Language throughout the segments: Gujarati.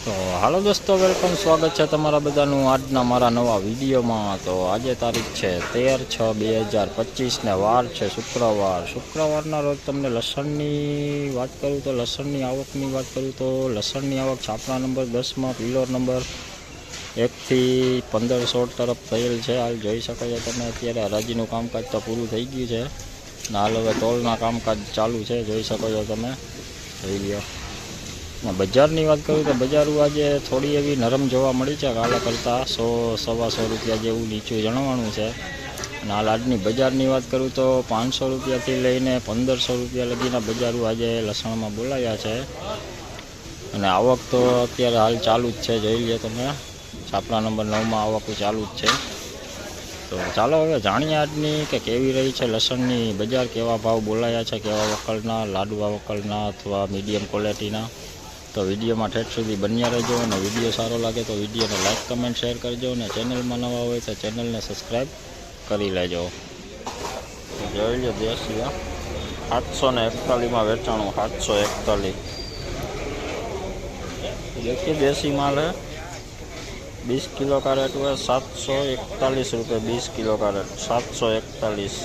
તો હાલો દોસ્તો, વેલકમ, સ્વાગત છે તમારા બધાનું આજના મારા નવા વિડીયોમાં. તો આજે તારીખ છે તેર છ બે હજાર પચીસને વાર છે શુક્રવાર. શુક્રવારના રોજ તમને લસણની વાત કરું તો લસણની આવકની વાત કરું તો લસણની આવક છાપરા નંબર દસમાં, પિલોર નંબર એકથી પંદર સોળ તરફ થયેલ છે. હાલ જોઈ શકો છો તમે અત્યારે હરાજીનું કામકાજ તો પૂરું થઈ ગયું છે. ને હાલ હવે ટોલના કામકાજ ચાલુ છે, જોઈ શકો છો તમે. જોઈ ને બજારની વાત કરું તો બજારો આજે થોડી એવી નરમ જોવા મળી છે કાલે કરતાં. સો સવા સો રૂપિયા જેવું નીચું જણાવવાનું છે. અને હાલ આજની બજારની વાત કરું તો પાંચસો રૂપિયાથી લઈને પંદરસો રૂપિયા લગીના બજારો આજે લસણમાં બોલાયા છે. અને આવક તો અત્યારે હાલ ચાલુ જ છે, જોઈ લે તમે. છાપરા નંબર નવમાં આવક ચાલુ જ છે. તો ચાલો હવે જાણીએ આજની કે કેવી રહી છે લસણની બજાર, કેવા ભાવ બોલાયા છે, કેવા વકલના, લાડવા વકલના અથવા મીડિયમ ક્વોલિટીના. તો વિડીયોમાં ઠેઠ સુધી બન્યા રહેજો અને વિડીયો સારો લાગે તો વિડીયોને લાઇક કમેન્ટ શેર કરજો અને ચેનલમાં નવા હોય તો ચેનલને સબસ્ક્રાઈબ કરી લેજો તો જોઈ લો દેશી સાતસો ને એકતાલીસમાં વેચાણું સાતસો એકતાલીસ देखिए देसी माल है बीस किलो का रेट हुआ है सात सौ इकतालीस रुपये बीस किलो का रेट सात सौ इकतालीस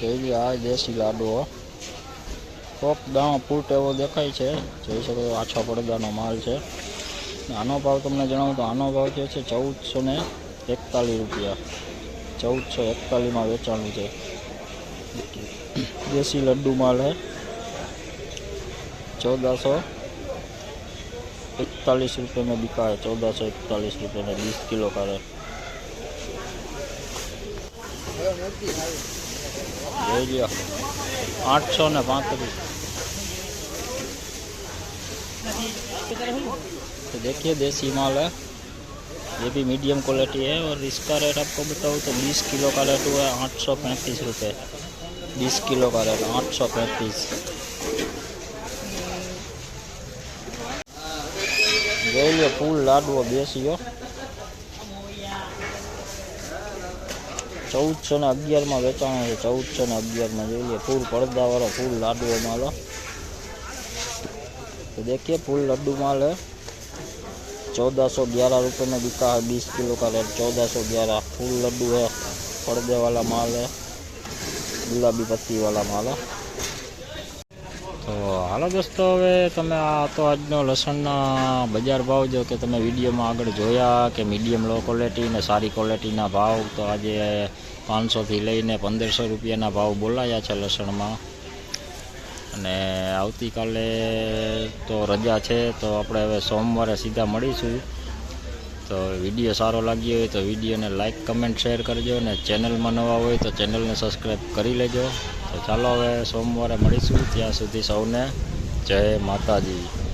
જોઈ આ દેશી લાડવો ટોપ દાણો ફૂટ એવો દેખાય છે જોઈ શકો છો આછા પડદાનો માલ છે ને આનો ભાવ તમને જણાવું તો આનો ભાવ જે છે ચૌદસો ને એકતાલીસ રૂપિયા ચૌદસો એકતાલીસમાં વેચાણું છે દેશી લડ્ડુ માલ है चौदह सौ इकतालीस रुपये में बिका है चौदह सौ इकतालीस रुपये में बीस किलो का है ले लिया आठ सौ ने पैंतीस तो देखिए देसी माल है ये भी मीडियम क्वालिटी है और इसका रेट आपको बताऊँ तो 20 किलो का रेट हुआ है आठ सौ पैंतीस रुपये बीस किलो का रेट आठ सौ पैंतीस જોઈ લો ફૂલ લાડવો બેસીઓ ચૌદસો ને અગિયારમાં વેચાણો છે ચૌદસો ને અગિયારમાં જોઈ લે ફૂલ પડદાવાળો ફૂલ લાડવો માલ है। तो देखिए फूल लड्डू माल है चौदह सौ ग्यारह रुपये में बिका है बीस किलो का रेट चौदह सौ ग्यारह फूल लड्डू है पर्दे वाला माल है गुलाबी पत्ती वाला माल है તો હાલો દોસ્તો હવે તમે આ તો આજનો લસણના બજાર ભાવ જો કે તમે વિડીયોમાં આગળ જોયા કે મીડિયમ લો ક્વોલિટી ને સારી ક્વોલિટીના ભાવ તો આજે પાંચસોથી લઈને પંદરસો રૂપિયાના ભાવ બોલાયા છે લસણમાં અને આવતીકાલે તો રજા છે, તો આપણે હવે સોમવારે સીધા મળીશું. તો વીડિયો સારો લાગ્યો હોય તો વિડીયોને લાઇક કમેન્ટ, શેર કરજો અને ચેનલમાં નવા હોય તો ચેનલને સબસ્ક્રાઈબ કરી લેજો. તો ચાલો હવે સોમવારે મળીશું. ત્યાં સુધી સૌને જય માતાજી.